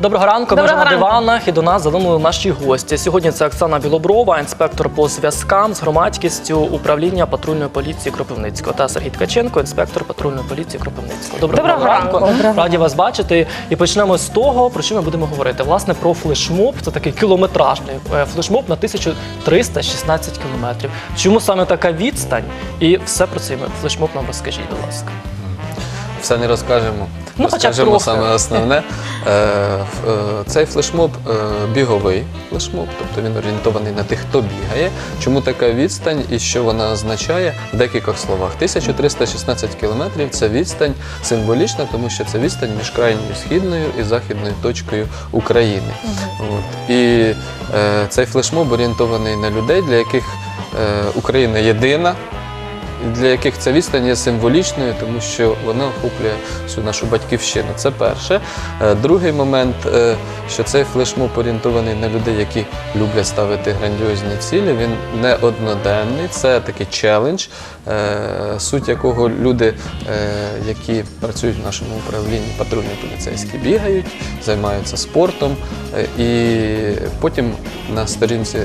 Доброго ранку, ми вже на диванах і до нас задумали наші гості. Сьогодні це Оксана Білоброва, інспектор по зв'язкам з громадськістю управління патрульної поліції Кропивницького та Сергій Ткаченко, інспектор патрульної поліції Кропивницького. Доброго, Доброго ранку. Доброго Раді вас бачити. І почнемо з того, про що ми будемо говорити. Власне, про флешмоб. Це такий кілометражний е, флешмоб на 1316 кілометрів. Чому саме така відстань? І все про цей флешмоб нам розкажіть, будь ласка. Все не розкажемо. Ну, хоча б Розкажемо трохи. саме основне. Е, е, Цей флешмоб е, біговий флешмоб, тобто він орієнтований на тих, хто бігає. Чому така відстань і що вона означає в декількох словах? 1316 кілометрів це відстань символічна, тому що це відстань між крайньою східною і західною точкою України. От. І е, цей флешмоб орієнтований на людей, для яких е, Україна єдина. Для яких ця відстань є символічною, тому що вона охоплює всю нашу батьківщину. Це перше. Е, Другий момент, е, що цей флешмоб орієнтований на людей, які люблять ставити грандіозні цілі. Він не одноденний, це такий челендж, е, суть якого люди, які працюють в нашому управлінні, патрульні поліцейські, бігають, займаються спортом. І потім на сторінці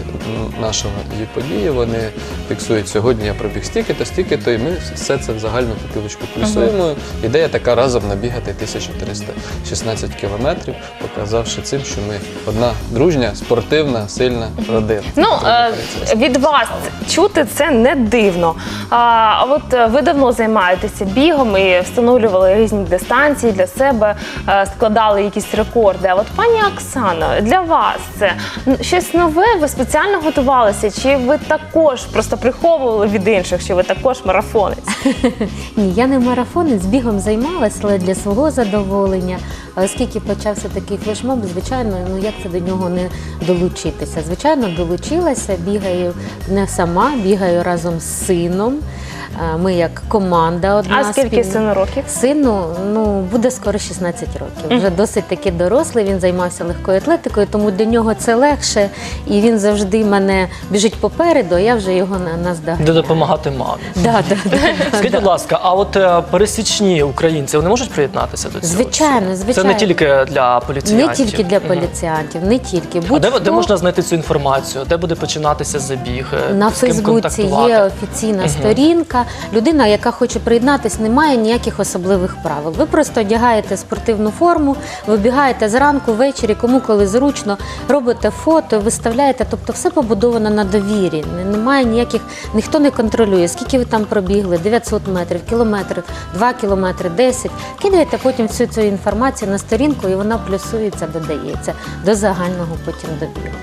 нашого події вони фіксують сьогодні я пробіг стільки-то, стільки-то, і ми все це в загальну копілочку плюсуємо. Ідея така разом набігати 1316 кілометрів, показавши цим, що ми одна дружня, спортивна, сильна родина. Ну е, від вас чути це не дивно. А а от е, ви давно займаєтеся бігом і встановлювали різні дистанції для себе, е, складали якісь рекорди. А от пані Оксано, для вас це н- щось нове? Ви спеціально готувалися? Чи ви також просто приховували від інших, що ви також марафонець? Ні, я не марафонець, бігом займалась, але для свого задоволення. Оскільки почався такий флешмоб, звичайно, ну як це до нього не долучитися? Звичайно, долучилася, бігаю не сама, бігаю разом з сином. Ми як команда одна. А скільки спільна. сину років? Сину ну буде скоро 16 років. Вже досить таки дорослий. Він займався легкою атлетикою, тому для нього це легше, і він завжди мене біжить попереду. а Я вже його на наздогнаю. Де допомагати мамі. Да, да, да. Скажіть, будь ласка, а от е, пересічні українці вони можуть приєднатися до цього? Звичайно, Це звичайно. не тільки для поліціянтів. Не тільки для Мгм. поліціянтів, не тільки. А де, Будь-хто де можна знайти цю інформацію? Де буде починатися забіг? Е, на з ким Фейсбуці контактувати? є офіційна сторінка. Людина, яка хоче приєднатись, не має ніяких особливих правил. Ви просто одягаєте спортивну форму, вибігаєте зранку, ввечері, кому коли зручно, робите фото, виставляєте. Тобто все побудовано на довірі. Немає ніяких, ніхто не контролює, скільки ви там пробігли, 900 метрів, кілометр, 2 кілометри, 10. Кидаєте потім всю цю інформацію на сторінку, і вона плюсується, додається до загального потім добігу.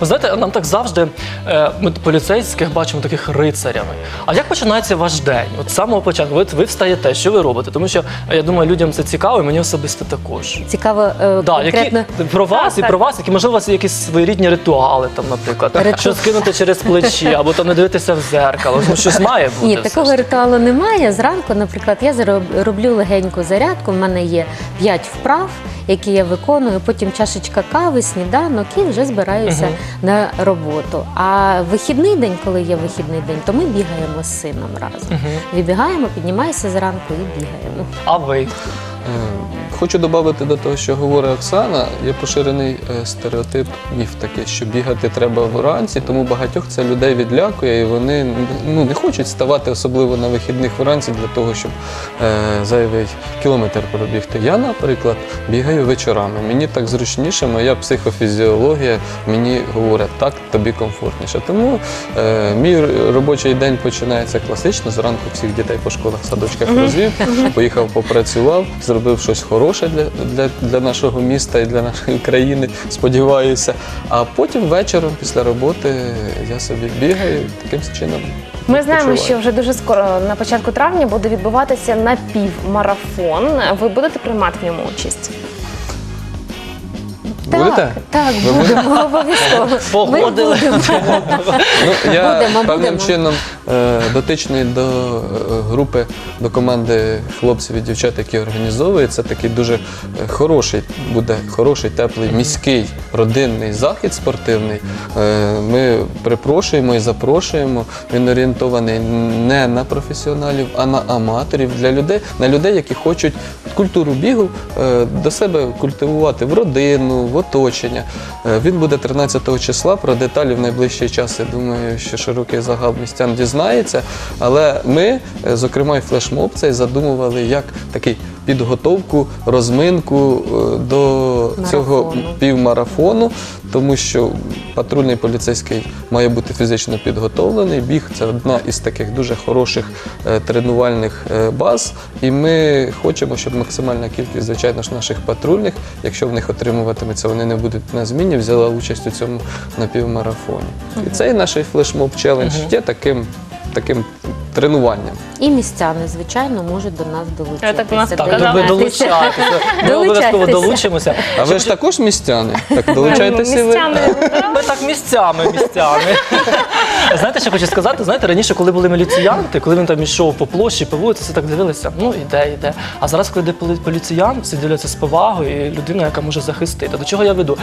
Ви знаєте, нам так завжди е, ми поліцейських бачимо таких рицарями. А як починається ваш день? От з самого початку, ви, ви встаєте, що ви робите? Тому що е, я думаю, людям це цікаво, і мені особисто також. Цікаво е, Да, конкретно. які про вас Так, і так. про вас, які можливо у вас є якісь своєрідні ритуали, там, наприклад, Риту- що скинути через плечі, або там не дивитися в зеркало. Ну щось має бути. Ні, все такого таки. ритуалу немає. Зранку, наприклад, я зароб- роблю легеньку зарядку. У мене є 5 вправ, які я виконую. Потім чашечка кави, сніданок і вже збираюся угу. на роботу. А вихідний день, коли є вихідний день, то ми бігаємо з сином разом. Угу. Вибігаємо, піднімаюся зранку і бігаємо. А ви? Хочу додати до того, що говорить Оксана. Є поширений е, стереотип, міф такий, що бігати треба вранці, тому багатьох це людей відлякує, і вони ну, не хочуть ставати особливо на вихідних вранці для того, щоб е, зайвий кілометр пробігти. Я, наприклад, бігаю вечорами. Мені так зручніше, моя психофізіологія мені говорить, так тобі комфортніше. Тому е, мій робочий день починається класично. Зранку всіх дітей по школах, садочках розвів, поїхав, попрацював, зробив щось хороше для, для, для нашого міста і для нашої країни, сподіваюся. А потім вечором після роботи я собі бігаю таким чином. Ми знаємо, відпочиваю. що вже дуже скоро на початку травня буде відбуватися напівмарафон. Ви будете приймати в ньому участь? Так, Будете? Так, будемо обов'язково. Ми будемо. Ну, я Будемо, певним будемо. чином дотичний до е, групи, до команди хлопців і дівчат, які організовують. Це такий дуже е, хороший, буде хороший, теплий, міський, родинний захід спортивний. Е, ми припрошуємо і запрошуємо. Він орієнтований не на професіоналів, а на аматорів, для людей, на людей, які хочуть культуру бігу е, до себе культивувати в родину, в оточення. Е, Він буде 13 числа. Про деталі в найближчий час. Я думаю, що широкий загал містян дізнається. Але ми, е, зокрема, і флешмоб цей задумували як такий підготовку, розминку е, до цього півмарафону, тому що патрульний поліцейський має бути фізично підготовлений. Біг це одна із таких дуже хороших е, тренувальних баз. І ми хочемо, щоб максимальна кількість, звичайно ж, наших патрульних, якщо в них отримуватиметься, вони не будуть на зміні, взяла участь у цьому напівмарафоні. І цей наш флешмоб челендж є таким, таким тренуванням. І містяни, звичайно, можуть до нас долучитися. Я так у нас Так, Сказала, ви. Ми обов'язково Долучайтеся. долучимося. А ви ж також містяни? Так долучайтеся ви. Містяни. Ми так місцями, місцями. Знаєте, що хочу сказати? Знаєте, раніше, коли були міліціянти, коли він там йшов по площі, по вулиці, всі так дивилися, ну іде, іде. А зараз, коли йде полі- поліціян, всі дивляться з повагою, і людина, яка може захистити. До чого я веду?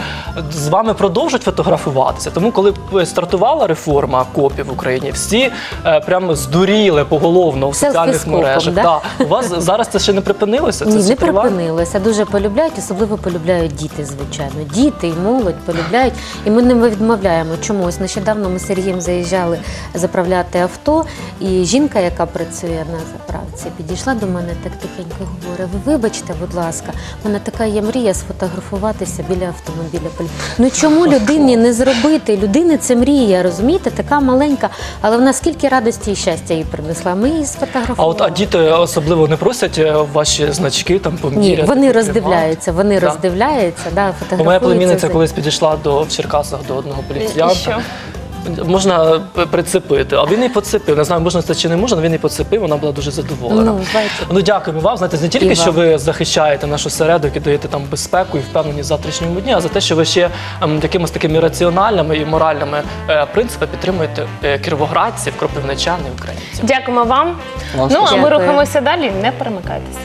З вами продовжують фотографуватися. Тому, коли стартувала реформа КОПів в Україні, всі е, прямо здуріли поголовно в Селфі соціальних з мережах. да? Да. У вас зараз це ще не припинилося? Це Ні, все не триває? припинилося. Дуже полюбляють, особливо полюбляють діти, звичайно. Діти і молодь полюбляють. І ми не відмовляємо чомусь. Нещодавно ми з Сергієм заїжджали заправляти авто, і жінка, яка працює на заправці, підійшла до мене так тихенько говорить: ви вибачте, будь ласка, в мене така є мрія сфотографуватися біля автомобіля. Ну чому людині не зробити? Людини це мрія, розумієте? Така маленька, але вона скільки радості і щастя їй принесла. Ми її А сфотографували. от а діти особливо не просять е, ваші значки там Ні, вони роздивляються, вони Да. роздивляються, да, фотографуються. моя племінниця колись підійшла до в Черкасах до одного І поліціянта. Можна прицепити, а він і поцепив. Не знаю, можна це чи не можна. Він і поцепив. Вона була дуже задоволена. Ну, бачите. Ну, дякуємо вам. Знаєте, не тільки І що вам. ви захищаєте наш осередок і даєте там безпеку і впевненість в завтрашньому дні, а за те, що ви ще ем, якимось такими раціональними і моральними е, принципами підтримуєте е, кіровоградців, кропивничан і українців. Дякуємо вам. Вам Ну а ми рухаємося далі. Не перемикайтеся.